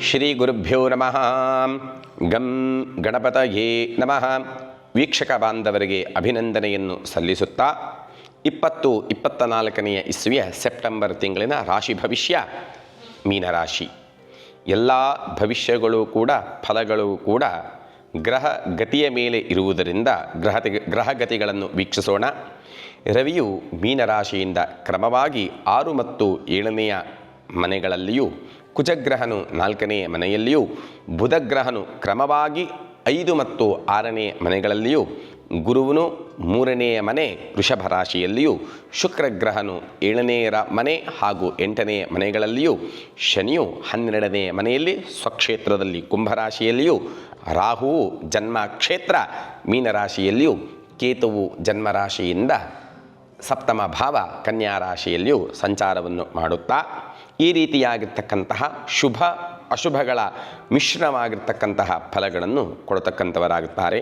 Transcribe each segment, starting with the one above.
ಶ್ರೀ ಗುರುಭ್ಯೋ ನಮಃ. ಗಂ ಗಣಪತಯೇ ನಮಃ. ವೀಕ್ಷಕ ಬಾಂಧವರಿಗೆ ಅಭಿನಂದನೆಯನ್ನು ಸಲ್ಲಿಸುತ್ತಾ ಇಪ್ಪತ್ತು ಇಪ್ಪತ್ತ ನಾಲ್ಕನೆಯ ಇಸ್ವಿಯ ಸೆಪ್ಟೆಂಬರ್ ತಿಂಗಳಿನ ರಾಶಿ ಭವಿಷ್ಯ, ಮೀನರಾಶಿ. ಎಲ್ಲ ಭವಿಷ್ಯಗಳು ಕೂಡ, ಫಲಗಳು ಕೂಡ ಗ್ರಹ ಗತಿಯ ಮೇಲೆ ಇರುವುದರಿಂದ ಗ್ರಹ ಗ್ರಹಗತಿಗಳನ್ನು ವೀಕ್ಷಿಸೋಣ. ರವಿಯು ಮೀನರಾಶಿಯಿಂದ ಕ್ರಮವಾಗಿ ಆರು ಮತ್ತು ಏಳನೆಯ ಮನೆಗಳಲ್ಲಿಯೂ ಕುಜಗ್ರಹನು ನಾಲ್ಕನೇ ಮನೆಯಲ್ಲಿಯೂ, ಬುಧಗ್ರಹನು ಕ್ರಮವಾಗಿ ಐದು ಮತ್ತು ಆರನೇ ಮನೆಗಳಲ್ಲಿಯೂ, ಗುರುವನು ಮೂರನೆಯ ಮನೆ ವೃಷಭ ರಾಶಿಯಲ್ಲಿಯೂ, ಶುಕ್ರಗ್ರಹನು ಏಳನೆಯ ಮನೆ ಹಾಗೂ ಎಂಟನೆಯ ಮನೆಗಳಲ್ಲಿಯೂ, ಶನಿಯು ಹನ್ನೆರಡನೆಯ ಮನೆಯಲ್ಲಿ ಸ್ವಕ್ಷೇತ್ರದಲ್ಲಿ ಕುಂಭರಾಶಿಯಲ್ಲಿಯೂ, ರಾಹುವು ಜನ್ಮ ಕ್ಷೇತ್ರ ಮೀನರಾಶಿಯಲ್ಲಿಯೂ, ಕೇತುವು ಜನ್ಮರಾಶಿಯಿಂದ ಸಪ್ತಮ ಭಾವ ಕನ್ಯಾ ರಾಶಿಯಲ್ಲಿಯೂ ಸಂಚಾರವನ್ನು ಮಾಡುತ್ತಾ ಈ ರೀತಿಯಾಗಿರ್ತಕ್ಕಂತಹ ಶುಭ ಅಶುಭಗಳ ಮಿಶ್ರಣವಾಗಿರ್ತಕ್ಕಂತಹ ಫಲಗಳನ್ನು ಕೊಡತಕ್ಕಂಥವರಾಗುತ್ತಾರೆ.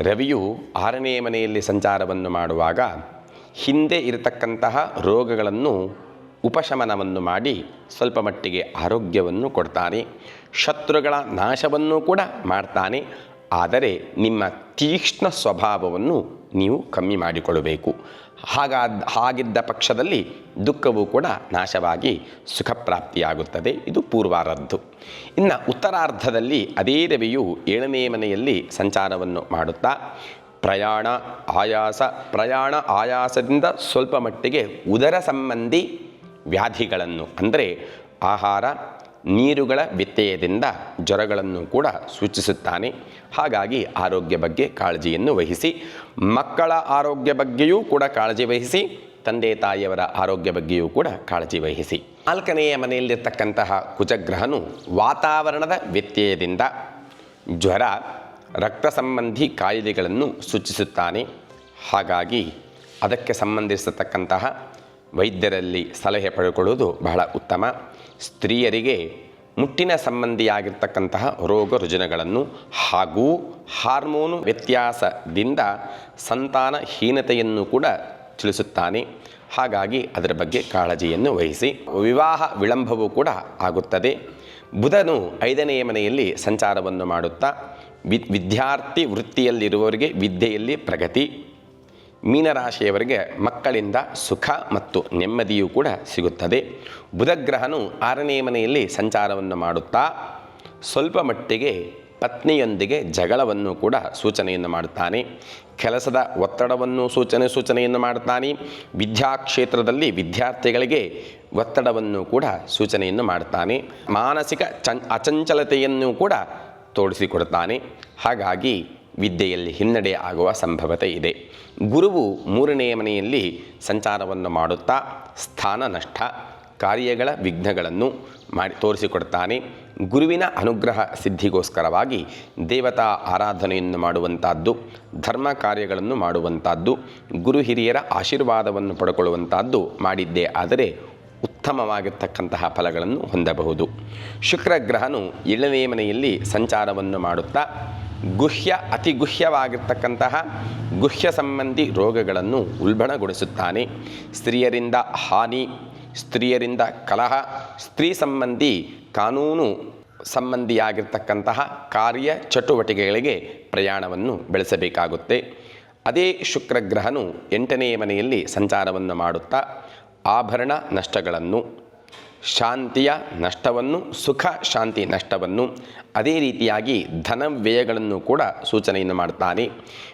ರವಿಯು ಆರನೇ ಮನೆಯಲ್ಲಿ ಸಂಚಾರವನ್ನು ಮಾಡುವಾಗ ಹಿಂದೆ ಇರತಕ್ಕಂತಹ ರೋಗಗಳನ್ನು ಉಪಶಮನವನ್ನು ಮಾಡಿ ಸ್ವಲ್ಪ ಮಟ್ಟಿಗೆ ಆರೋಗ್ಯವನ್ನು ಕೊಡ್ತಾನೆ. ಶತ್ರುಗಳ ನಾಶವನ್ನು ಕೂಡ ಮಾಡ್ತಾನೆ. ಆದರೆ ನಿಮ್ಮ ತೀಕ್ಷ್ಣ ಸ್ವಭಾವವನ್ನು ನೀವು ಕಮ್ಮಿ ಮಾಡಿಕೊಳ್ಳಬೇಕು. ಹಾಗಾದ ಹಾಗಿದ್ದ ಪಕ್ಷದಲ್ಲಿ ದುಃಖವೂ ಕೂಡ ನಾಶವಾಗಿ ಸುಖ ಪ್ರಾಪ್ತಿಯಾಗುತ್ತದೆ ಇದು ಪೂರ್ವಾರದ್ದು. ಇನ್ನು ಉತ್ತರಾರ್ಧದಲ್ಲಿ ಅದೇ ರವಿಯು ಏಳನೇ ಮನೆಯಲ್ಲಿ ಸಂಚಾರವನ್ನು ಮಾಡುತ್ತಾ, ಪ್ರಯಾಣ, ಆಯಾಸ, ಪ್ರಯಾಣ ಆಯಾಸದಿಂದ ಸ್ವಲ್ಪ ಮಟ್ಟಿಗೆ ಉದರ ಸಂಬಂಧಿ ವ್ಯಾಧಿಗಳನ್ನು, ಅಂದರೆ ಆಹಾರ ನೀರುಗಳ ವ್ಯತ್ಯಯದಿಂದ ಜ್ವರಗಳನ್ನು ಕೂಡ ಸೂಚಿಸುತ್ತಾನೆ. ಹಾಗಾಗಿ ಆರೋಗ್ಯ ಬಗ್ಗೆ ಕಾಳಜಿಯನ್ನು ವಹಿಸಿ, ಮಕ್ಕಳ ಆರೋಗ್ಯ ಬಗ್ಗೆಯೂ ಕೂಡ ಕಾಳಜಿ ವಹಿಸಿ, ತಂದೆ ತಾಯಿಯವರ ಆರೋಗ್ಯ ಬಗ್ಗೆಯೂ ಕೂಡ ಕಾಳಜಿ ವಹಿಸಿ. ನಾಲ್ಕನೆಯ ಮನೆಯಲ್ಲಿರ್ತಕ್ಕಂತಹ ಕುಜಗ್ರಹನು ವಾತಾವರಣದ ವ್ಯತ್ಯಯದಿಂದ ಜ್ವರ, ರಕ್ತ ಸಂಬಂಧಿ ಕಾಯಿಲೆಗಳನ್ನು ಸೂಚಿಸುತ್ತಾನೆ. ಹಾಗಾಗಿ ಅದಕ್ಕೆ ಸಂಬಂಧಿಸತಕ್ಕಂತಹ ವೈದ್ಯರಲ್ಲಿ ಸಲಹೆ ಪಡೆದುಕೊಳ್ಳುವುದು ಬಹಳ ಉತ್ತಮ. ಸ್ತ್ರೀಯರಿಗೆ ಮುಟ್ಟಿನ ಸಂಬಂಧಿಯಾಗಿರ್ತಕ್ಕಂತಹ ರೋಗ ರುಜಿನಗಳನ್ನು ಹಾಗೂ ಹಾರ್ಮೋನು ವ್ಯತ್ಯಾಸದಿಂದ ಸಂತಾನಹೀನತೆಯನ್ನು ಕೂಡ ತಿಳಿಸುತ್ತಾನೆ. ಹಾಗಾಗಿ ಅದರ ಬಗ್ಗೆ ಕಾಳಜಿಯನ್ನು ವಹಿಸಿ. ವಿವಾಹ ವಿಳಂಬವೂ ಕೂಡ ಆಗುತ್ತದೆ. ಬುಧನು ಐದನೆಯ ಮನೆಯಲ್ಲಿ ಸಂಚಾರವನ್ನು ಮಾಡುತ್ತಾ ವಿದ್ಯಾರ್ಥಿ ವೃತ್ತಿಯಲ್ಲಿರುವವರಿಗೆ ವಿದ್ಯೆಯಲ್ಲಿ ಪ್ರಗತಿ ಮೀನರಾಶಿಯವರಿಗೆ ಮಕ್ಕಳಿಂದ ಸುಖ ಮತ್ತು ನೆಮ್ಮದಿಯೂ ಕೂಡ ಸಿಗುತ್ತದೆ. ಬುಧಗ್ರಹನು ಆರನೇ ಮನೆಯಲ್ಲಿ ಸಂಚಾರವನ್ನು ಮಾಡುತ್ತಾ, ಸ್ವಲ್ಪ ಮಟ್ಟಿಗೆ ಪತ್ನಿಯೊಂದಿಗೆ ಜಗಳವನ್ನು ಕೂಡ ಸೂಚನೆಯನ್ನು ಮಾಡುತ್ತಾನೆ. ಕೆಲಸದ ಒತ್ತಡವನ್ನು ಸೂಚನೆ ಸೂಚನೆಯನ್ನು ಮಾಡುತ್ತಾನೆ. ವಿದ್ಯಾಕ್ಷೇತ್ರದಲ್ಲಿ ವಿದ್ಯಾರ್ಥಿಗಳಿಗೆ ಒತ್ತಡವನ್ನು ಕೂಡ ಸೂಚನೆಯನ್ನು ಮಾಡುತ್ತಾನೆ. ಮಾನಸಿಕ ಚಂ ಅಚಂಚಲತೆಯನ್ನು ಕೂಡ ತೋರಿಸಿಕೊಡುತ್ತಾನೆ. ಹಾಗಾಗಿ ವಿದ್ಯೆಯಲ್ಲಿ ಹಿನ್ನಡೆ ಆಗುವ ಸಂಭವತೆ ಇದೆ. ಗುರುವು ಮೂರನೆಯ ಮನೆಯಲ್ಲಿ ಸಂಚಾರವನ್ನು ಮಾಡುತ್ತಾ ಸ್ಥಾನ ನಷ್ಟ ಕಾರ್ಯಗಳ ವಿಘ್ನಗಳನ್ನು ಮಾಡಿ ತೋರಿಸಿಕೊಡ್ತಾನೆ. ಗುರುವಿನ ಅನುಗ್ರಹ ಸಿದ್ಧಿಗೋಸ್ಕರವಾಗಿ ದೇವತಾ ಆರಾಧನೆಯನ್ನು ಮಾಡುವಂಥದ್ದು ಧರ್ಮ ಕಾರ್ಯಗಳನ್ನು ಮಾಡುವಂಥದ್ದು ಗುರು ಹಿರಿಯರ ಆಶೀರ್ವಾದವನ್ನು ಪಡ್ಕೊಳ್ಳುವಂಥದ್ದು ಮಾಡಿದ್ದೇ ಆದರೆ ಉತ್ತಮವಾಗಿರ್ತಕ್ಕಂತಹ ಫಲಗಳನ್ನು ಹೊಂದಬಹುದು. ಶುಕ್ರಗ್ರಹನು ಏಳನೇ ಮನೆಯಲ್ಲಿ ಸಂಚಾರವನ್ನು ಮಾಡುತ್ತಾ ಗುಹ್ಯ, ಅತಿ ಗುಹ್ಯವಾಗಿರ್ತಕ್ಕಂತಹ ಗುಹ್ಯ ಸಂಬಂಧಿ ರೋಗಗಳನ್ನು ಉಲ್ಬಣಗೊಳಿಸುತ್ತಾನೆ. ಸ್ತ್ರೀಯರಿಂದ ಹಾನಿ, ಸ್ತ್ರೀಯರಿಂದ ಕಲಹ, ಸ್ತ್ರೀ ಸಂಬಂಧಿ ಕಾನೂನು ಸಂಬಂಧಿಯಾಗಿರ್ತಕ್ಕಂತಹ ಕಾರ್ಯ ಚಟುವಟಿಕೆಗಳಿಗೆ ಪ್ರಯಾಣವನ್ನು ಬೆಳೆಸಬೇಕಾಗುತ್ತೆ. ಅದೇ ಶುಕ್ರಗ್ರಹನು ಎಂಟನೆಯ ಮನೆಯಲ್ಲಿ ಸಂಚಾರವನ್ನು ಮಾಡುತ್ತಾ ಆಭರಣ ನಷ್ಟಗಳನ್ನು ಶಾಂತಿಯ ನಷ್ಟವನ್ನು, ಸುಖ, ಶಾಂತಿ ನಷ್ಟವನ್ನು ಅದೇ ರೀತಿಯಾಗಿ ಧನ ವ್ಯಯಗಳನ್ನು ಕೂಡ ಸೂಚನೆಯನ್ನು ಮಾಡ್ತಾನೆ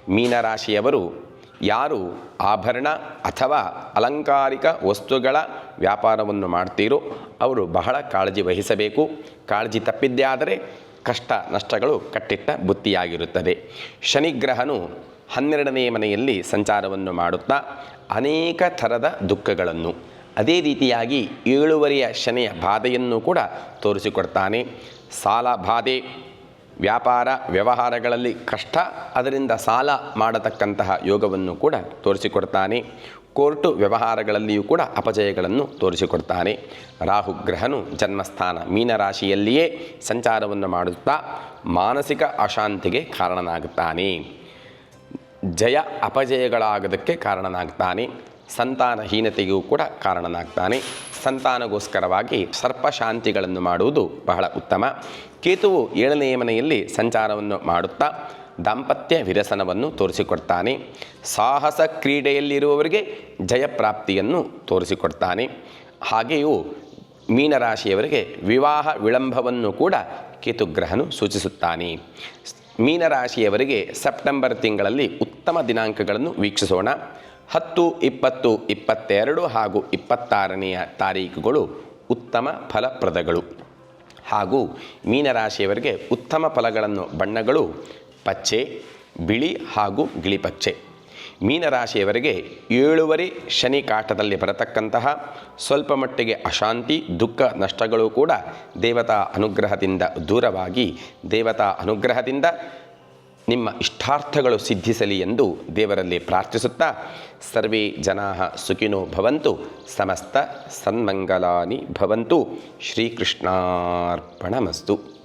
ಮೀನರಾಶಿಯವರು ಯಾರು ಆಭರಣ ಅಥವಾ ಅಲಂಕಾರಿಕ ವಸ್ತುಗಳ ವ್ಯಾಪಾರವನ್ನು ಮಾಡ್ತೀರೋ ಅವರು ಬಹಳ ಕಾಳಜಿ ವಹಿಸಬೇಕು. ಕಾಳಜಿ ತಪ್ಪಿದ್ದೇ ಆದರೆ ಕಷ್ಟ ನಷ್ಟಗಳು ಕಟ್ಟಿಟ್ಟ ಬುತ್ತಿಯಾಗಿರುತ್ತದೆ. ಶನಿಗ್ರಹನು ಹನ್ನೆರಡನೇ ಮನೆಯಲ್ಲಿ ಸಂಚಾರವನ್ನು ಮಾಡುತ್ತಾ ಅನೇಕ ಥರದ ದುಃಖಗಳನ್ನು ಅದೇ ರೀತಿಯಾಗಿ ಏಳುವರೆಯ ಶನಿಯ ಬಾಧೆಯನ್ನು ಕೂಡ ತೋರಿಸಿಕೊಡ್ತಾನೆ. ಸಾಲ ಬಾಧೆ, ವ್ಯಾಪಾರ ವ್ಯವಹಾರಗಳಲ್ಲಿ ಕಷ್ಟ, ಅದರಿಂದ ಸಾಲ ಮಾಡತಕ್ಕಂತಹ ಯೋಗವನ್ನು ಕೂಡ ತೋರಿಸಿಕೊಡ್ತಾನೆ. ಕೋರ್ಟು ವ್ಯವಹಾರಗಳಲ್ಲಿಯೂ ಕೂಡ ಅಪಜಯಗಳನ್ನು ತೋರಿಸಿಕೊಡ್ತಾನೆ. ರಾಹುಗ್ರಹನು ಜನ್ಮಸ್ಥಾನ ಮೀನರಾಶಿಯಲ್ಲಿಯೇ ಸಂಚಾರವನ್ನು ಮಾಡುತ್ತಾ ಮಾನಸಿಕ ಅಶಾಂತಿಗೆ ಕಾರಣನಾಗುತ್ತಾನೆ. ಜಯ ಅಪಜಯಗಳಾಗದಕ್ಕೆ ಕಾರಣನಾಗ್ತಾನೆ ಸಂತಾನಹೀನತೆಗೂ ಕೂಡ ಕಾರಣನಾಗ್ತಾನೆ. ಸಂತಾನಗೋಸ್ಕರವಾಗಿ ಸರ್ಪಶಾಂತಿಗಳನ್ನು ಮಾಡುವುದು ಬಹಳ ಉತ್ತಮ. ಕೇತುವು ಏಳನೆಯ ಮನೆಯಲ್ಲಿ ಸಂಚಾರವನ್ನು ಮಾಡುತ್ತಾ ದಾಂಪತ್ಯ ವಿರಸನವನ್ನು ತೋರಿಸಿಕೊಡ್ತಾನೆ. ಸಾಹಸ ಕ್ರೀಡೆಯಲ್ಲಿರುವವರಿಗೆ ಜಯಪ್ರಾಪ್ತಿಯನ್ನು ತೋರಿಸಿಕೊಡ್ತಾನೆ. ಹಾಗೆಯೂ ಮೀನರಾಶಿಯವರಿಗೆ ವಿವಾಹ ವಿಳಂಬವನ್ನು ಕೂಡ ಕೇತುಗ್ರಹನು ಸೂಚಿಸುತ್ತಾನೆ. ಮೀನರಾಶಿಯವರಿಗೆ ಸೆಪ್ಟೆಂಬರ್ ತಿಂಗಳಲ್ಲಿ ಉತ್ತಮ ದಿನಾಂಕಗಳನ್ನು ವೀಕ್ಷಿಸೋಣ. ಹತ್ತು, ಇಪ್ಪತ್ತು, ಇಪ್ಪತ್ತೆರಡು ಹಾಗೂ ಇಪ್ಪತ್ತಾರನೆಯ ತಾರೀಖುಗಳು ಉತ್ತಮ ಫಲಪ್ರದಗಳು. ಹಾಗೂ ಮೀನರಾಶಿಯವರಿಗೆ ಉತ್ತಮ ಫಲಗಳನ್ನು ಬಣ್ಣಗಳು ಪಚ್ಚೆ, ಬಿಳಿ ಹಾಗೂ ಗಿಳಿಪಚ್ಚೆ. ಮೀನರಾಶಿಯವರಿಗೆ ಏಳುವರೆ ಶನಿ ಕಾಟದಲ್ಲಿ ಬರತಕ್ಕಂತಹ ಸ್ವಲ್ಪ ಮಟ್ಟಿಗೆ ಅಶಾಂತಿ, ದುಃಖ, ನಷ್ಟಗಳು ಕೂಡ ದೇವತಾ ಅನುಗ್ರಹದಿಂದ ದೂರವಾಗಿ ದೇವತಾ ಅನುಗ್ರಹದಿಂದ ನಿಮ್ಮ ಇಷ್ಟಾರ್ಥಗಳು ಸಿದ್ಧಿಸಲಿ ಎಂದು ದೇವರಲ್ಲಿ ಪ್ರಾರ್ಥಿಸುತ್ತಾ ಸರ್ವೇ ಜನಾ ಸುಖಿನೋ ಭವಂತು ಸಮಸ್ತ ಸನ್ಮಂಗಲಾನಿ ಭವಂತು ಶ್ರೀಕೃಷ್ಣಾರ್ಪಣಮಸ್ತು.